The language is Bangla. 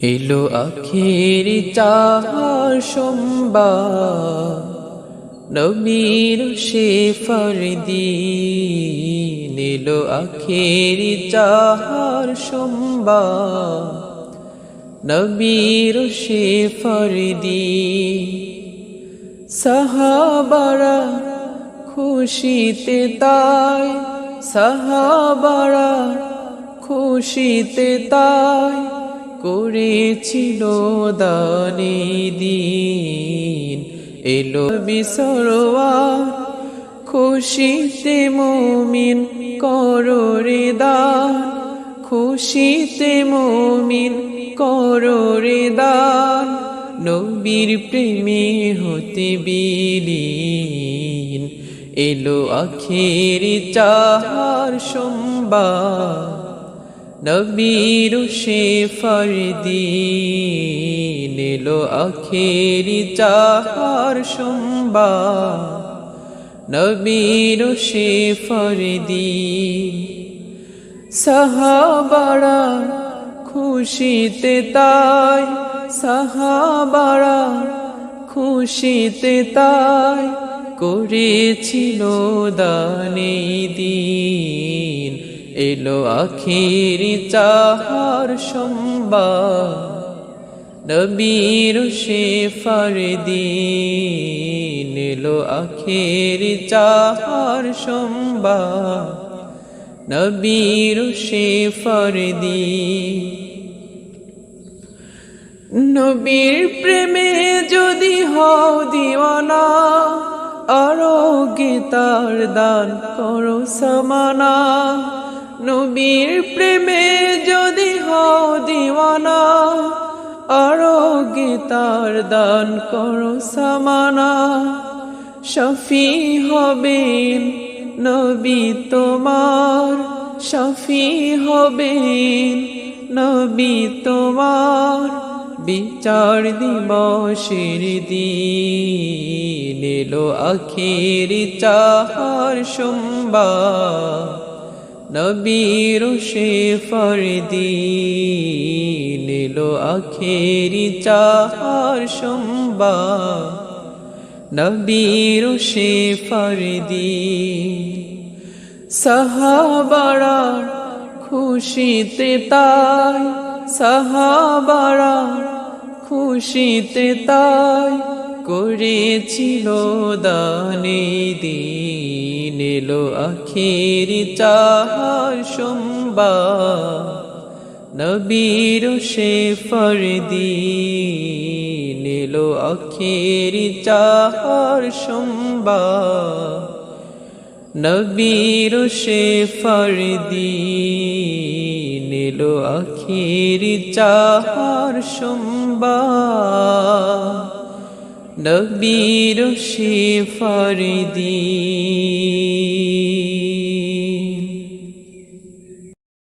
এলো আখের চার সোমবার, নবীর সে ফরদিন এলো আখের চার সোমবার, নবীর সে ফরদিন সাহাবারা খুশিতে তাই, সাহাবারা খুশিতে তাই করেছিল দানি দিন। এলো বিসরওয়া খুশিতে মুমিন কররে দান। খুশিতে মুমিন কররে দান। নবীর প্রেমে হতে বিলীন। এলো আখের চার সোমবার। নবীর সে ফরদিন এলো আখের চার সোমবার নবীর সে ফরদিন সাহাবারা খুশিতে তাই, সাহাবারা খুশিতে তাই করেছিল দানে দিন। এলো আখির চাহার সোমবার নবীর সে ফরদিন এলো আখির চাহার সোমবার নবীর সে ফরদিন নবীর প্রেমে যদি হও দিওয়ানা আরোগ্যে তার দান করো সমানা। নবীর প্রেমে যদি হও দিওয়ানা আরোগ্যে তার দান করো সমানা। শফি হবেন নবী তোমার, শফি হবেন নবী তোমার। বিচার দিবসের দিন এলো আখের চাহার সোমবার। নবীর সে ফরদিন এলো আখের চাহার সোমবার নবীর সে ফরদিন সাহাবারা খুশিতে তাই, সাহাবারা খুশিতে তাই করেছিল দানে দিন। এলো আখের চাহার সোমবার নবীর সে ফরদিন এলো আখের চাহার সোমবার নবীর সে ফরদিন এলো আখির চাহার সোমবার নবীর সে ফরদিন